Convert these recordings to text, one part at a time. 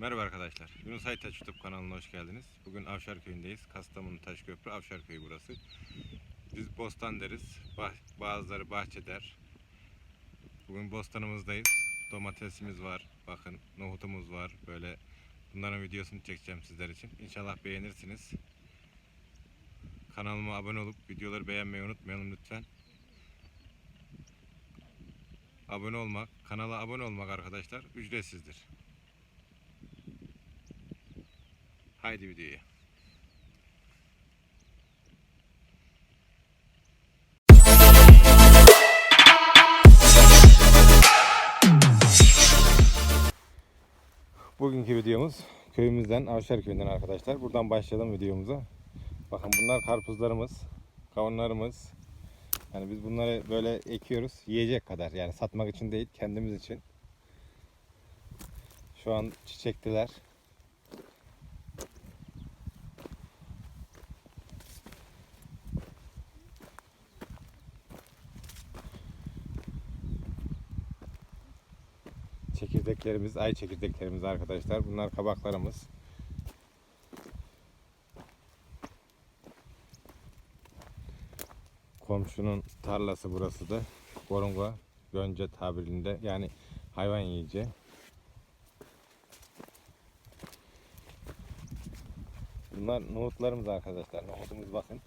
Merhaba arkadaşlar. Yunus Aytaç YouTube kanalına hoş geldiniz. Bugün Avşar köyündeyiz. Kastamonu Taşköprü Avşar köyü burası. Biz bostan deriz. Bazıları bahçe der. Bugün bostanımızdayız. Domatesimiz var. Bakın nohutumuz var. Böyle bunların videosunu çekeceğim sizler için. İnşallah beğenirsiniz. Kanalıma abone olup videoları beğenmeyi unutmayalım lütfen. Abone olmak, kanala abone olmak arkadaşlar ücretsizdir. Haydi videoya. Bugünkü videomuz köyümüzden, Avşar köyünden arkadaşlar. Buradan başlayalım videomuza. Bakın bunlar karpuzlarımız, kavunlarımız. Yani biz bunları böyle ekiyoruz yiyecek kadar. Yani satmak için değil, kendimiz için. Şu an çiçektiler. Çekirdeklerimiz, ay çekirdeklerimiz arkadaşlar. Bunlar kabaklarımız. Komşunun tarlası burası da. Gorunga, Gönce tabirinde. Yani hayvan yiyici. Bunlar nohutlarımız arkadaşlar. Nohutumuz bakın.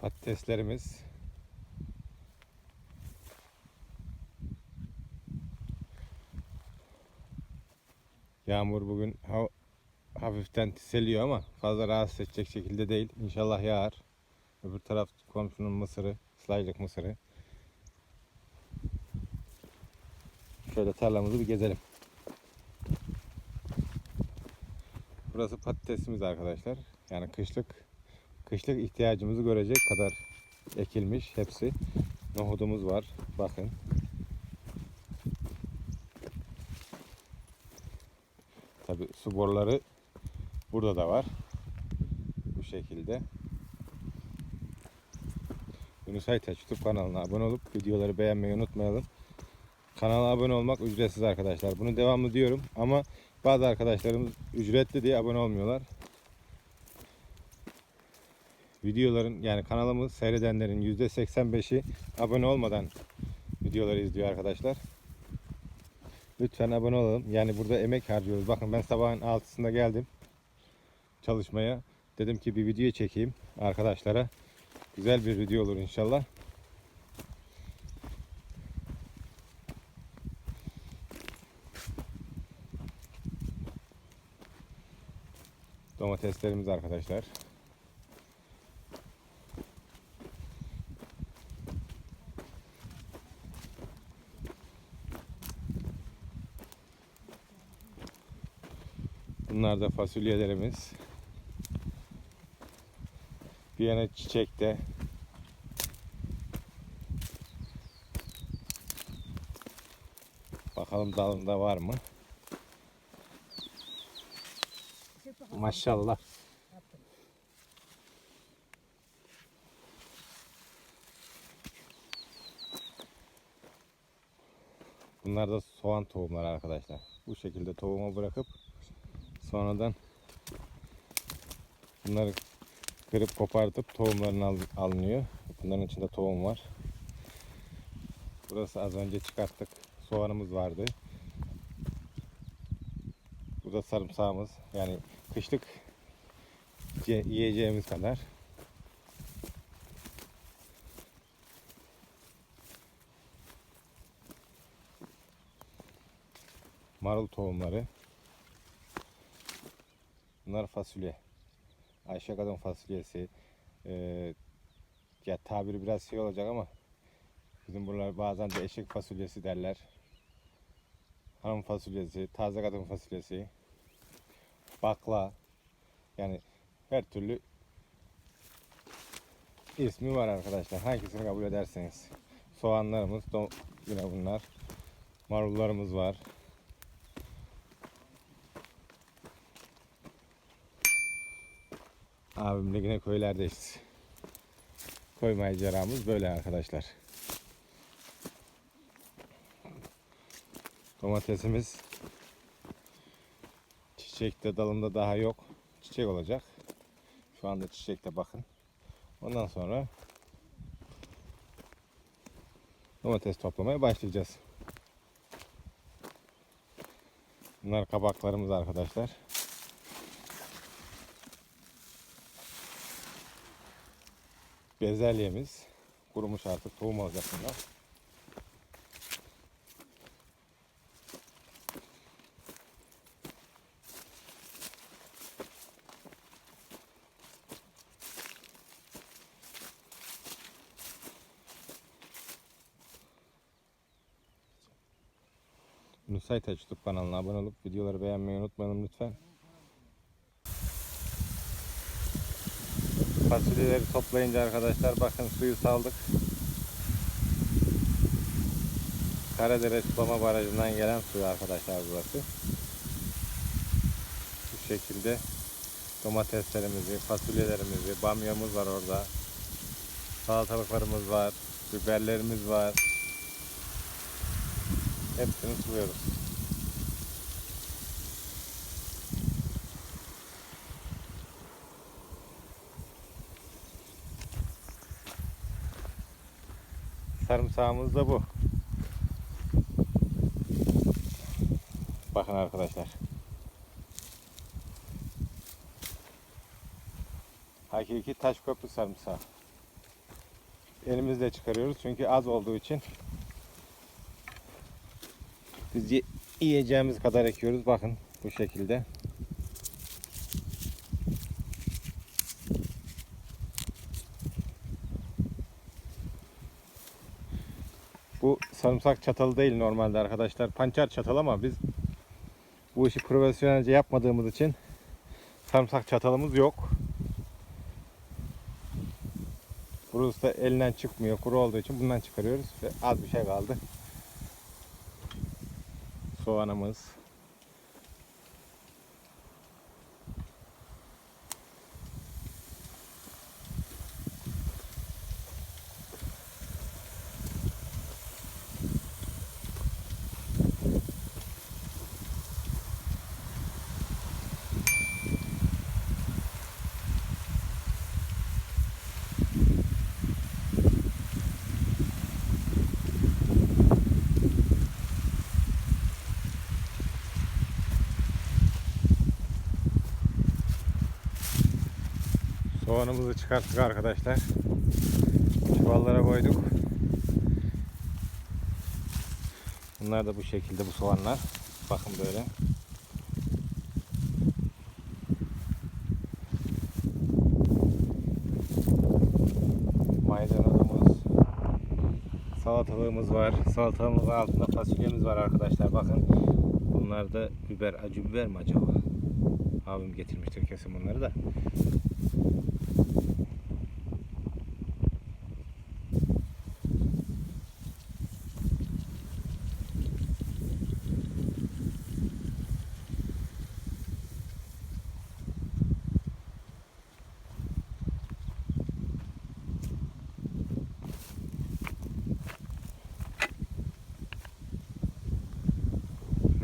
Patateslerimiz. Yağmur bugün ha- hafiften tiseliyor ama fazla rahatsız edecek şekilde değil. İnşallah yağar. Öbür taraf komşunun mısırı, slaylık mısırı. Şöyle tarlamızı bir gezelim. Burası patatesimiz arkadaşlar. Yani kışlık kışlık ihtiyacımızı görecek kadar ekilmiş hepsi. Nohudumuz var. Bakın. Tabi su boruları burada da var. Bu şekilde. Yunus Aytaç YouTube kanalına abone olup videoları beğenmeyi unutmayalım. Kanala abone olmak ücretsiz arkadaşlar. Bunu devamlı diyorum ama bazı arkadaşlarımız ücretli diye abone olmuyorlar. Videoların yani kanalımı seyredenlerin %85'i abone olmadan videoları izliyor arkadaşlar. Lütfen abone olalım. Yani burada emek harcıyoruz. Bakın ben sabahın 6'sında geldim çalışmaya. Dedim ki bir video çekeyim arkadaşlara. Güzel bir video olur inşallah. Domateslerimiz arkadaşlar. Bunlar da fasulyelerimiz. Bir yana çiçekte. Bakalım dalında var mı? Maşallah. Bunlar da soğan tohumları arkadaşlar. Bu şekilde tohuma bırakıp sonradan bunları kırıp kopartıp tohumlarını al- alınıyor. Bunların içinde tohum var. Burası az önce çıkarttık. Soğanımız vardı. Bu da sarımsağımız. Yani kışlık ye- yiyeceğimiz kadar. Marul tohumları. Bunlar fasulye. Ayşe kadın fasulyesi. Ee, ya tabiri biraz şey olacak ama bizim buralar bazen de eşek fasulyesi derler. Hanım fasulyesi, taze kadın fasulyesi, bakla. Yani her türlü ismi var arkadaşlar. Hangisini kabul ederseniz. Soğanlarımız, yine bunlar. Marullarımız var. Abimle yine köylerdeyiz. Koy maceramız böyle arkadaşlar. Domatesimiz çiçekte dalında daha yok. Çiçek olacak. Şu anda çiçekte bakın. Ondan sonra domates toplamaya başlayacağız. Bunlar kabaklarımız arkadaşlar. Bezelyemiz kurumuş artık tohum olacak bunlar. Nusayt YouTube kanalına abone olup videoları beğenmeyi unutmayalım lütfen. Fasulyeleri toplayınca arkadaşlar bakın suyu saldık. Karadere sulama barajından gelen suyu arkadaşlar burası. Bu şekilde domateslerimizi, fasulyelerimizi, bamyamız var orada. Salatalıklarımız var, biberlerimiz var. Hepsini suluyoruz. Sarımsağımız da bu. Bakın arkadaşlar. Hakiki taş köprü sarımsağı. Elimizle çıkarıyoruz çünkü az olduğu için biz ye- yiyeceğimiz kadar ekiyoruz. Bakın bu şekilde. Bu sarımsak çatalı değil normalde arkadaşlar. Pançer çatal ama biz bu işi profesyonelce yapmadığımız için sarımsak çatalımız yok. Burası da elinden çıkmıyor. Kuru olduğu için bundan çıkarıyoruz ve az bir şey kaldı. Soğanımız. Soğanımızı çıkarttık arkadaşlar. Çuvallara koyduk. Bunlar da bu şekilde bu soğanlar. Bakın böyle. Maydanozumuz, salatalığımız var. Salatalığımızın altında fasulyemiz var arkadaşlar. Bakın. Bunlar da biber, acı biber mi acaba? Abim getirmiştir kesin bunları da.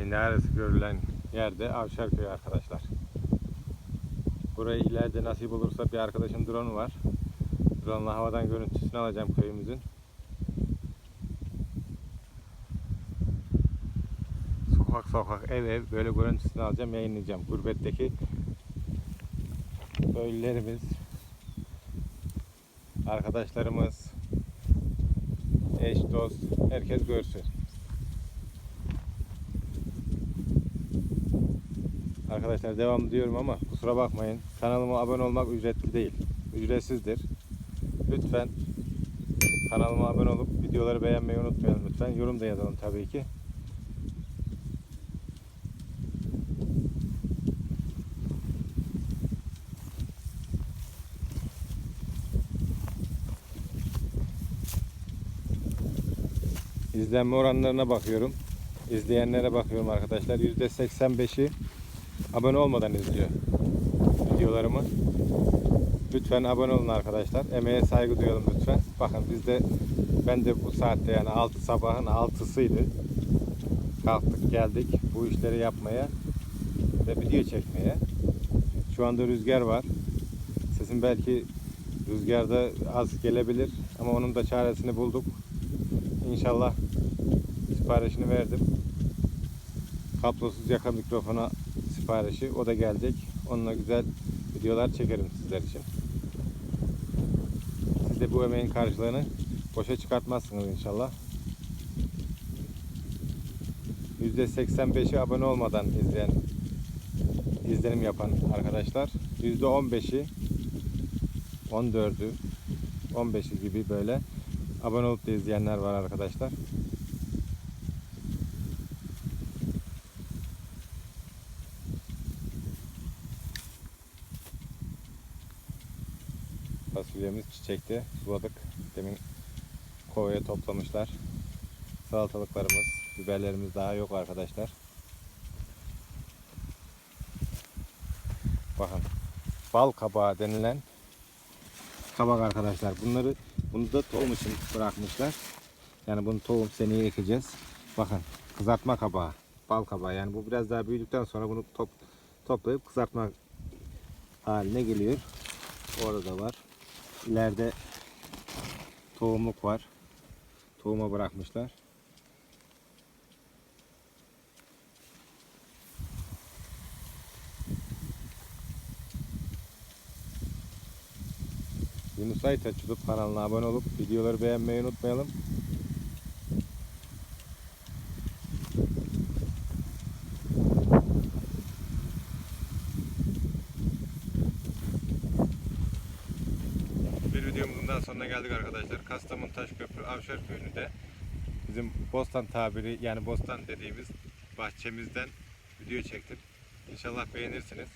Minaresi görülen yerde Avşarköy arkadaşlar. Burayı ileride nasip olursa bir arkadaşın drone'u var. Drone'la havadan görüntüsünü alacağım köyümüzün. Sokak sokak ev ev böyle görüntüsünü alacağım yayınlayacağım. Gurbetteki köylülerimiz, arkadaşlarımız, eş dost herkes görsün. Arkadaşlar devam diyorum ama kusura bakmayın. Kanalıma abone olmak ücretli değil. Ücretsizdir. Lütfen kanalıma abone olup videoları beğenmeyi unutmayalım lütfen. Yorum da yazalım tabii ki. İzlenme oranlarına bakıyorum. İzleyenlere bakıyorum arkadaşlar. %85'i abone olmadan izliyor videolarımı. Lütfen abone olun arkadaşlar. Emeğe saygı duyalım lütfen. Bakın bizde ben de bu saatte yani 6 sabahın 6'sıydı. kalktık geldik bu işleri yapmaya ve video çekmeye. Şu anda rüzgar var. Sesim belki rüzgarda az gelebilir ama onun da çaresini bulduk. İnşallah siparişini verdim. Kablosuz yaka mikrofona siparişi o da gelecek. Onunla güzel videolar çekerim sizler için. Siz de bu emeğin karşılığını boşa çıkartmazsınız inşallah. %85'i abone olmadan izleyen izlenim yapan arkadaşlar. %15'i 14'ü 15'i gibi böyle abone olup da izleyenler var arkadaşlar. Çiçekti. Suladık. Demin kovaya toplamışlar. Salatalıklarımız, biberlerimiz daha yok arkadaşlar. Bakın bal kabağı denilen kabak arkadaşlar. Bunları bunu da tohum için bırakmışlar. Yani bunu tohum seneye ekeceğiz. Bakın kızartma kabağı, bal kabağı. Yani bu biraz daha büyüdükten sonra bunu top, toplayıp kızartma haline geliyor. Orada da var. İleride tohumluk var. Tohuma bırakmışlar. Yunus Aytaç YouTube kanalına abone olup videoları beğenmeyi unutmayalım. Bir videomuzun daha sonuna geldik arkadaşlar. Kastamonu Taşköprü Avşar Köyü'nde bizim bostan tabiri yani bostan dediğimiz bahçemizden video çektim. İnşallah beğenirsiniz.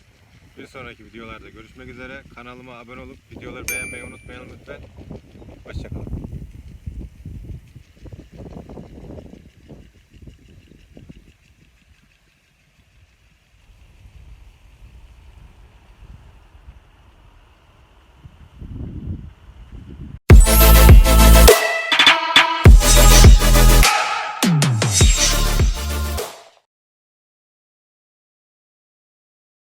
Bir sonraki videolarda görüşmek üzere. Kanalıma abone olup videoları beğenmeyi unutmayalım lütfen. Hoşçakalın.